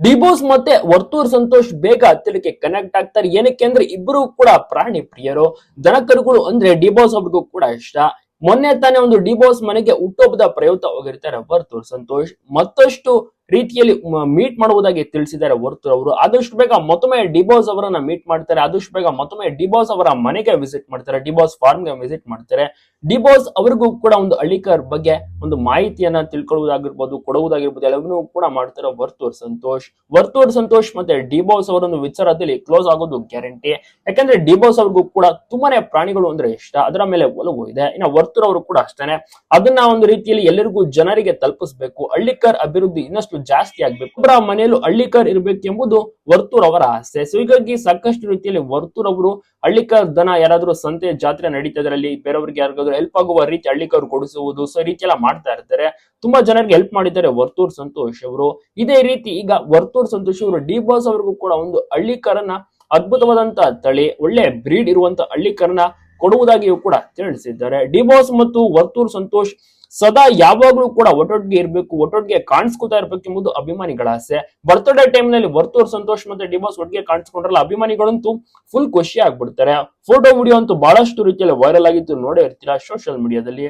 D boss ಮತ್ತೆ ವರ್ತೂರ್ ಸಂತೋಷ್ ಬೇಗ ಹತ್ತಿರಕ್ಕೆ ಕನೆಕ್ಟ್ ಆಗ್ತಾರೆ. ಏನಕ್ಕೆ ಅಂದ್ರೆ ಇಬ್ಬರು ಕೂಡ ಪ್ರಾಣಿ ಪ್ರಿಯರು. ದನಕರುಗಳು ಅಂದ್ರೆ ಡಿಬೋಸ್ ಅವ್ರಿಗೂ ಕೂಡ ಇಷ್ಟ. ಮೊನ್ನೆ ತಾನೇ ಒಂದು ಡಿಬೋಸ್ ಮನೆಗೆ ಹುಟ್ಟುಹಬ್ಬದ ಪ್ರಯುಕ್ತ ಹೋಗಿರ್ತಾರೆ ವರ್ತೂರ್ ಸಂತೋಷ್. ಮತ್ತಷ್ಟು ರೀತಿಯಲ್ಲಿ ಮೀಟ್ ಮಾಡುವುದಾಗಿ ತಿಳಿಸಿದ್ದಾರೆ ವರ್ತೂರ್ ಅವರು. ಆದಷ್ಟು ಬೇಗ ಮತ್ತೊಮ್ಮೆ ಡಿಬೋಸ್ ಅವರನ್ನ ಮೀಟ್ ಮಾಡ್ತಾರೆ. ಆದಷ್ಟು ಬೇಗ ಮತ್ತೊಮ್ಮೆ ಡಿಬೋಸ್ ಅವರ ಮನೆಗೆ ವಿಸಿಟ್ ಮಾಡ್ತಾರೆ. ಡಿಬೋಸ್ ಫಾರ್ಮ್ಗೆ ವಿಸಿಟ್ ಮಾಡ್ತಾರೆ. ಡಿಬೋಸ್ ಅವರಿಗೂ ಕೂಡ ಒಂದು ಅಳಿಕರ್ ಬಗ್ಗೆ ಒಂದು ಮಾಹಿತಿಯನ್ನ ತಿಳ್ಕೊಳ್ಳುವುದಾಗಿರ್ಬೋದು, ಕೊಡುವುದಾಗಿರ್ಬೋದು, ಎಲ್ಲವನ್ನೂ ಕೂಡ ಮಾಡ್ತಾರೆ ವರ್ತೂರ್ ಸಂತೋಷ್. ವರ್ತೂರ್ ಸಂತೋಷ್ ಮತ್ತೆ ಡಿಬೋಸ್ ಅವರೊಂದು ವಿಚಾರದಲ್ಲಿ ಕ್ಲೋಸ್ ಆಗೋದು ಗ್ಯಾರಂಟಿ ಯಾಕಂದ್ರೆ ಡಿಬೋಸ್ ಅವ್ರಿಗೂ ಕೂಡ ತುಂಬಾನೇ ಪ್ರಾಣಿಗಳು ಅಂದ್ರೆ ಇಷ್ಟ. ಅದರ ಮೇಲೆ ಒಲವು ಇದೆ. ಇನ್ನು ವರ್ತೂರ್ ಅವರು ಕೂಡ ಅಷ್ಟೇನೆ. ಅದನ್ನ ಒಂದು ರೀತಿಯಲ್ಲಿ ಎಲ್ಲರಿಗೂ ಜನರಿಗೆ ತಲುಪಿಸ್ಬೇಕು. ಹಳ್ಳಿಕರ್ ಅಭಿವೃದ್ಧಿ ಇನ್ನಷ್ಟು ಜಾಸ್ತಿ ಆಗ್ಬೇಕು. ಒಬ್ಬರ ಮನೆಯಲ್ಲೂ ಹಳ್ಳಿಕರ್ ಇರ್ಬೇಕೆಂಬುದು ವರ್ತೂರ್ ಅವರ ಆಸೆ. ಸೊ ಹೀಗಾಗಿ ಸಾಕಷ್ಟು ರೀತಿಯಲ್ಲಿ ವರ್ತೂರ್ ಅವರು ಹಳ್ಳಿಕರ್ ದನ ಯಾರಾದ್ರೂ ಸಂತೆ ಜಾತ್ರೆ ನಡೀತದ್ರಲ್ಲಿ ಬೇರೆಯವ್ರಿಗೆ ಯಾರಿಗಾದ್ರೂ ಹೆಲ್ಪ್ ಆಗುವ ರೀತಿ ಹಳ್ಳಿಕರ್ ಕೊಡಿಸುವುದು ಸೊ ರೀತಿ ಎಲ್ಲ ಮಾಡ್ತಾ ಇರ್ತಾರೆ. ತುಂಬಾ ಜನರಿಗೆ ಹೆಲ್ಪ್ ಮಾಡಿದ್ದಾರೆ ವರ್ತೂರ್ ಸಂತೋಷ್ ಅವರು. ಇದೇ ರೀತಿ ಈಗ ವರ್ತೂರ್ ಸಂತೋಷ್ ಅವರು, ಡಿ ಬಾಸ್ ಅವ್ರಿಗೂ ಕೂಡ ಒಂದು ಹಳ್ಳಿಕರನ್ನ ಅದ್ಭುತವಾದಂತಹ ತಳಿ, ಒಳ್ಳೆ ಬ್ರೀಡ್ ಇರುವಂತಹ ಹಳ್ಳಿಕರನ್ನ ಕೊಡುವುದಾಗಿಯೂ ಕೂಡ ತಿಳಿಸಿದ್ದಾರೆ. ಡಿ ಬಾಸ್ ಮತ್ತು ವರ್ತೂರ್ ಸಂತೋಷ್ ಸದಾ ಯಾವಾಗ್ಲೂ ಕೂಡ ಒಟ್ಟೊಟ್ಟಿಗೆ ಇರಬೇಕು, ಒಟ್ಟೊಟ್ಟಿಗೆ ಕಾಣಿಸ್ಕೊತಾ ಇರ್ಬೇಕು ಎಂಬುದು ಅಭಿಮಾನಿಗಳ ಆಸೆ. ಬರ್ತ್ಡೇ ಟೈಮ್ನಲ್ಲಿ ವರ್ತೂರ್ ಸಂತೋಷ್ ಮತ್ತೆ ಡಿಬಾಸ್ ಒಟ್ಟಿಗೆ ಕಾಣಿಸ್ಕೊಂಡ್ರಲ್ಲ, ಅಭಿಮಾನಿಗಳಂತೂ ಫುಲ್ ಖುಷಿ ಆಗ್ಬಿಡ್ತಾರೆ. ಫೋಟೋ ವಿಡಿಯೋ ಅಂತೂ ಬಹಳಷ್ಟು ರೀತಿಯಲ್ಲಿ ವೈರಲ್ ಆಗಿತ್ತು, ನೋಡೇ ಇರ್ತೀರಾ ಸೋಷಿಯಲ್ ಮೀಡಿಯಾದಲ್ಲಿ